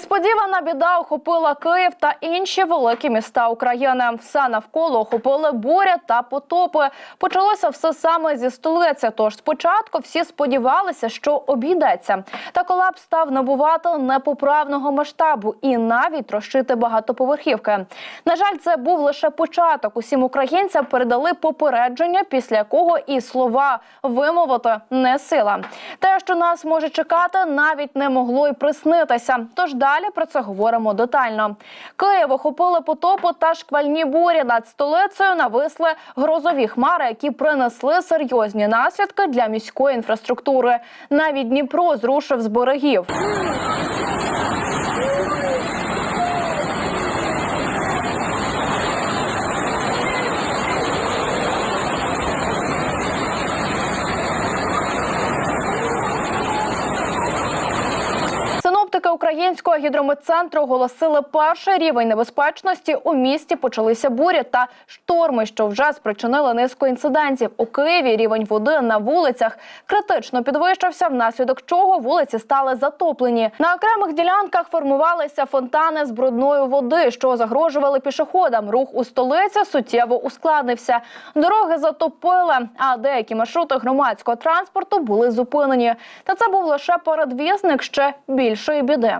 Несподівана біда охопила Київ та інші великі міста України. Все навколо охопили буря та потопи. Почалося все саме зі столиці. Тож спочатку всі сподівалися, що обійдеться. Та колапс став набувати непоправного масштабу і навіть трощити багатоповерхівки. На жаль, це був лише початок. Усім українцям передали попередження, після якого і слова вимовити не сила. Те, що нас може чекати, навіть не могло й приснитися. Тож далі про це говоримо детально. Київ охопили потопу та шквальні бурі над столицею нависли грозові хмари, які принесли серйозні наслідки для міської інфраструктури. Навіть Дніпро зрушив з берегів. Українського гідрометцентру оголосили перший рівень небезпечності. У місті почалися бурі та шторми, що вже спричинили низку інцидентів. У Києві рівень води на вулицях критично підвищився, внаслідок чого вулиці стали затоплені. На окремих ділянках формувалися фонтани з брудною води, що загрожували пішоходам. Рух у столиці суттєво ускладнився. Дороги затопили, а деякі маршрути громадського транспорту були зупинені. Та це був лише передвісник ще більшої біди.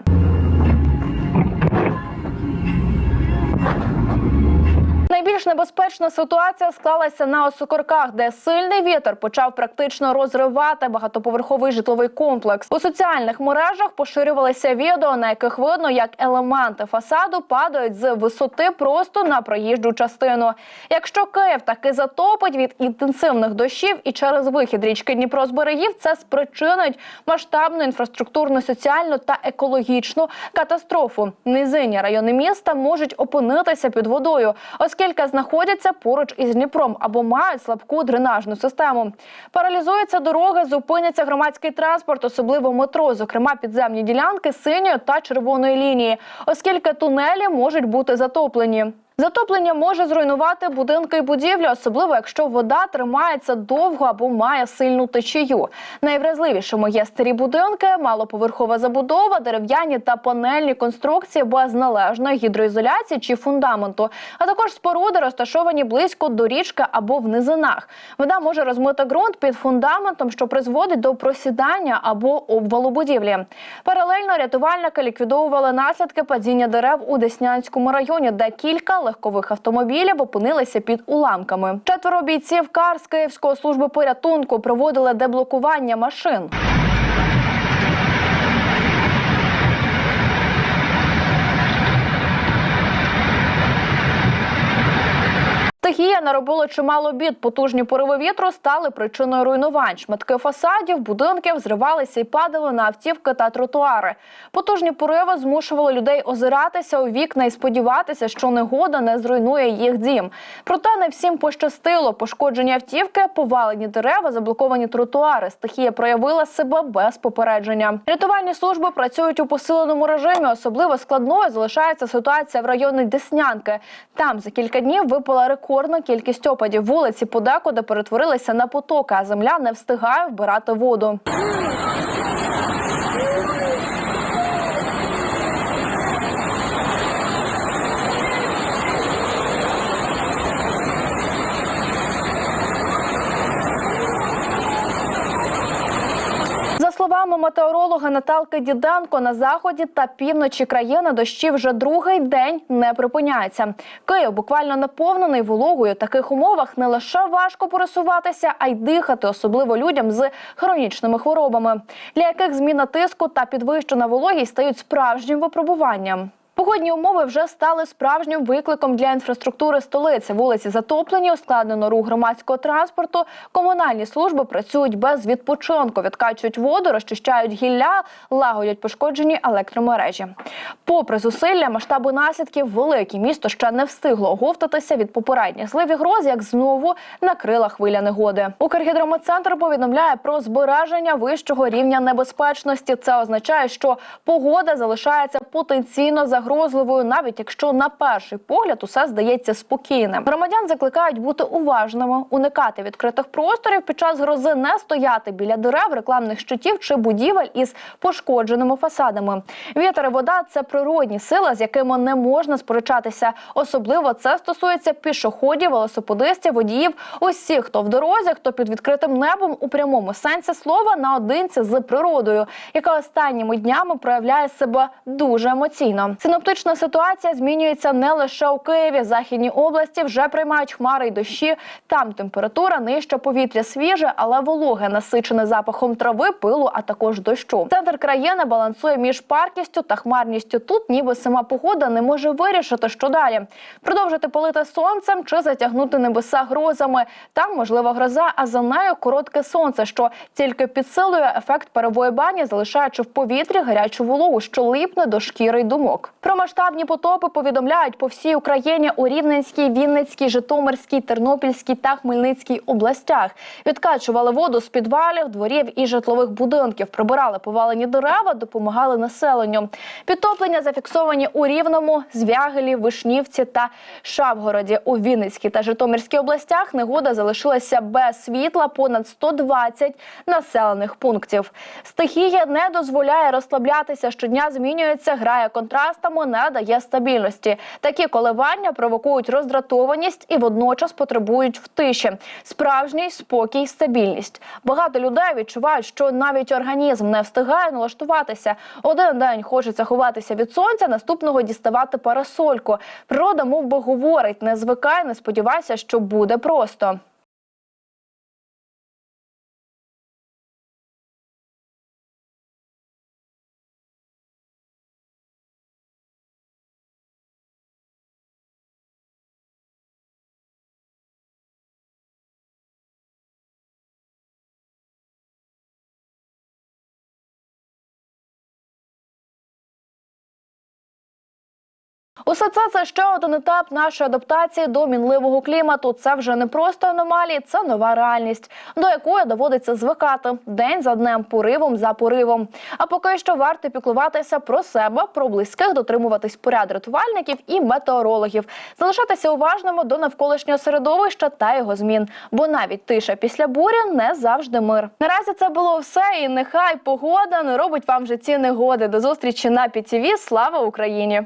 Найбільш небезпечна ситуація склалася на Осокорках, де сильний вітер почав практично розривати багатоповерховий житловий комплекс. У соціальних мережах поширювалися відео, на яких видно, як елементи фасаду падають з висоти просто на проїжджу частину. Якщо Київ таки затопить від інтенсивних дощів і через вихід річки Дніпро з берегів, це спричинить масштабну інфраструктурну, соціальну та екологічну катастрофу. Низинні райони міста можуть опинитися під водою, оскільки знаходяться поруч із Дніпром або мають слабку дренажну систему. Паралізується дорога, зупиняться громадський транспорт, особливо метро, зокрема підземні ділянки синьої та червоної лінії, оскільки тунелі можуть бути затоплені. Затоплення може зруйнувати будинки і будівлі, особливо якщо вода тримається довго або має сильну течію. Найвразливішими є старі будинки, малоповерхова забудова, дерев'яні та панельні конструкції без належної гідроізоляції чи фундаменту, а також споруди, розташовані близько до річки або в низинах. Вода може розмити ґрунт під фундаментом, що призводить до просідання або обвалу будівлі. Паралельно рятувальники ліквідовували наслідки падіння дерев у Деснянському районі, де кілька легкових автомобілів опинилися під уламками. Четверо бійців КАР з Київської служби порятунку проводили деблокування машин. Стихія наробила чимало бід. Потужні пориви вітру стали причиною руйнувань. Шматки фасадів, будинків зривалися і падали на автівки та тротуари. Потужні пориви змушували людей озиратися у вікна і сподіватися, що негода не зруйнує їх дім. Проте не всім пощастило. Пошкоджені автівки, повалені дерева, заблоковані тротуари. Стихія проявила себе без попередження. Рятувальні служби працюють у посиленому режимі. Особливо складною залишається ситуація в районі Деснянки. Там за кілька днів випала рекордна кількість опадів. Вулиці подекуди перетворилися на потоки, а земля не встигає вбирати воду. За словами метеоролога Наталки Діденко, на заході та півночі країни дощі вже другий день не припиняються. Київ буквально наповнений вологою. Таких умовах не лише важко пересуватися, а й дихати, особливо людям з хронічними хворобами, для яких зміна тиску та підвищена вологість стають справжнім випробуванням. Погодні умови вже стали справжнім викликом для інфраструктури столиці. Вулиці затоплені, ускладнено рух громадського транспорту. Комунальні служби працюють без відпочинку, відкачують воду, розчищають гілля, лагодять пошкоджені електромережі. Попри зусилля, масштаби наслідків великі. Місто ще не встигло оговтатися від попередніх злив і гроз, як знову накрила хвиля негоди. Укргідрометцентр повідомляє про збереження вищого рівня небезпечності. Це означає, що погода залишається потенційно загрозливою загрозливою, навіть якщо на перший погляд усе здається спокійним. Громадян закликають бути уважними, уникати відкритих просторів під час грози, не стояти біля дерев, рекламних щитів чи будівель із пошкодженими фасадами. Вітер і вода це природні сили, з якими не можна сперечатися. Особливо це стосується пішоходів, велосипедистів, водіїв, усіх, хто в дорозі, хто під відкритим небом у прямому сенсі слова наодинці з природою, яка останніми днями проявляє себе дуже емоційно. Синоптична ситуація змінюється не лише у Києві. Західні області вже приймають хмари й дощі. Там температура нижча, повітря свіже, але вологе, насичене запахом трави, пилу, а також дощу. Центр країни балансує між паркістю та хмарністю. Тут ніби сама погода не може вирішити, що далі продовжити полити сонцем чи затягнути небеса грозами. Там можлива гроза, а за нею коротке сонце, що тільки підсилює ефект парової бані, залишаючи в повітрі гарячу вологу, що липне до шкіри й думок. Про масштабні потопи повідомляють по всій Україні у Рівненській, Вінницькій, Житомирській, Тернопільській та Хмельницькій областях. Відкачували воду з підвалів, дворів і житлових будинків, прибирали повалені дерева, допомагали населенню. Підтоплення зафіксовані у Рівному, Звягелі, Вишнівці та Шавгороді. У Вінницькій та Житомирській областях негода залишилася без світла понад 120 населених пунктів. Стихія не дозволяє розслаблятися. Щодня змінюється, грає контрастами, не дає стабільності. Такі коливання провокують роздратованість і водночас потребують в тиші. Справжній спокій, стабільність. Багато людей відчувають, що навіть організм не встигає налаштуватися. Один день хочеться ховатися від сонця, наступного діставати парасольку. Природа, мов би, говорить: не звикай, не сподівайся, що буде просто. Усе це це ще один етап нашої адаптації до мінливого клімату. Це вже не просто аномалії, це нова реальність, до якої доводиться звикати день за днем, поривом за поривом. А поки що варто піклуватися про себе, про близьких, дотримуватись поряд рятувальників і метеорологів, залишатися уважними до навколишнього середовища та його змін. Бо навіть тиша після бурі не завжди мир. Наразі це було все, і нехай погода не робить вам в житті негоди. До зустрічі на ПІТІВІ. Слава Україні!